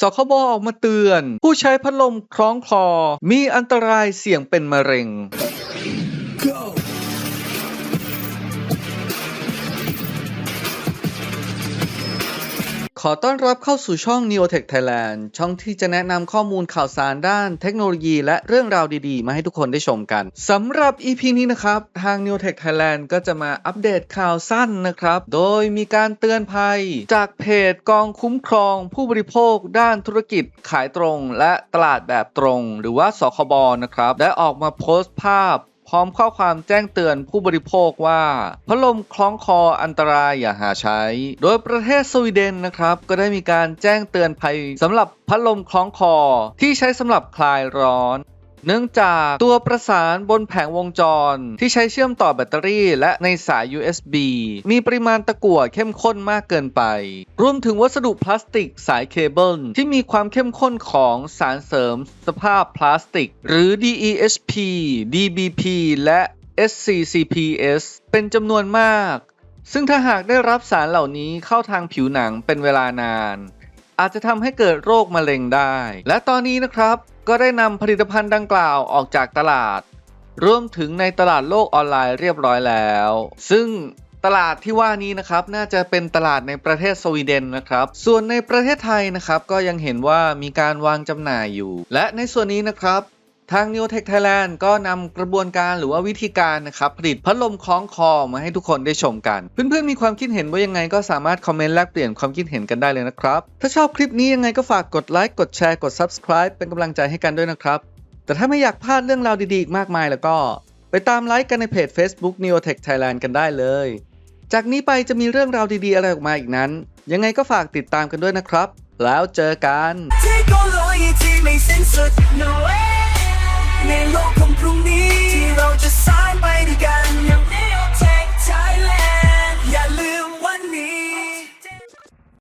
สคบออกมาเตือน ผู้ใช้พัดลมคล้องคอ มีอันตรายเสี่ยงเป็นมะเร็ง ขอต้อนรับเข้าสู่ช่อง Neotech Thailand ช่องที่จะแนะนำข้อมูลข่าวสารด้านเทคโนโลยีและเรื่องราวดีๆ มาให้ทุกคนได้ชมกันสำหรับ EP นี้นะครับ ทาง Neotech Thailand ก็จะมาอัปเดตข่าวสั้นนะครับ โดยมีการเตือนภัย จากเพจกองคุ้มครอง ผู้บริโภค ด้านธุรกิจขายตรง และตลาดแบบตรง หรือว่าสคบนะครับ ได้ออกมาโพสต์ภาพ พร้อมข้อความแจ้งเตือนผู้บริโภคว่า พัดลมคล้องคออันตรายอย่าหาใช้ โดยประเทศสวีเดนนะครับ ก็ได้มีการแจ้งเตือนภัยสำหรับพัดลมคล้องคอที่ใช้สำหรับคลายร้อน เนื่องจากตัวประสานบนแผงวงจร ที่ใช้เชื่อมต่อแบตเตอรี่ และในสาย USB มีปริมาณตะกั่วเข้มข้นมากเกินไป รวมถึงวัสดุพลาสติกสายเคเบิลที่มีความเข้มข้นของสารเสริมสภาพพลาสติก หรือ DEHP DBP และ SCCPS เป็นจำนวนมาก ซึ่งถ้าหากได้รับสารเหล่านี้เข้าทางผิวหนังเป็นเวลานาน อาจจะทำให้เกิดโรคมะเร็งได้ และตอนนี้นะครับ ก็ได้นำผลิตภัณฑ์ดังกล่าวออกจากตลาด รวมถึงในตลาดโลกออนไลน์เรียบร้อยแล้ว ซึ่งตลาดที่ว่านี้นะครับน่าจะเป็นตลาดในประเทศสวีเดนนะครับ ส่วนในประเทศไทยนะครับก็ยังเห็นว่ามีการวางจำหน่ายอยู่ และในส่วนนี้นะครับ ทาง Neotech Thailand ก็นำกระบวนการหรือว่าวิธีการนะครับผลิตพัดลมคล้องคอมาให้ทุกคนได้ชมกัน เพื่อนๆมีความคิดเห็นว่ายังไงก็สามารถคอมเมนต์แลกเปลี่ยนความคิดเห็นกันได้เลยนะครับ ถ้าชอบคลิปนี้ยังไงก็ฝากกดไลค์กดแชร์กด Subscribe เป็นกำลังใจให้กันด้วยนะครับ แต่ถ้าไม่อยากพลาดเรื่องราวดีๆอีกมากมายแล้วก็ ไปตามไลค์กันในเพจ Facebook Neotech Thailand กันได้เลย จากนี้ไปจะมีเรื่องราวดีๆ อะไรออกมาอีกนั้น ยังไงก็ฝากติดตามกันด้วยนะครับ แล้วเจอกัน me low complete.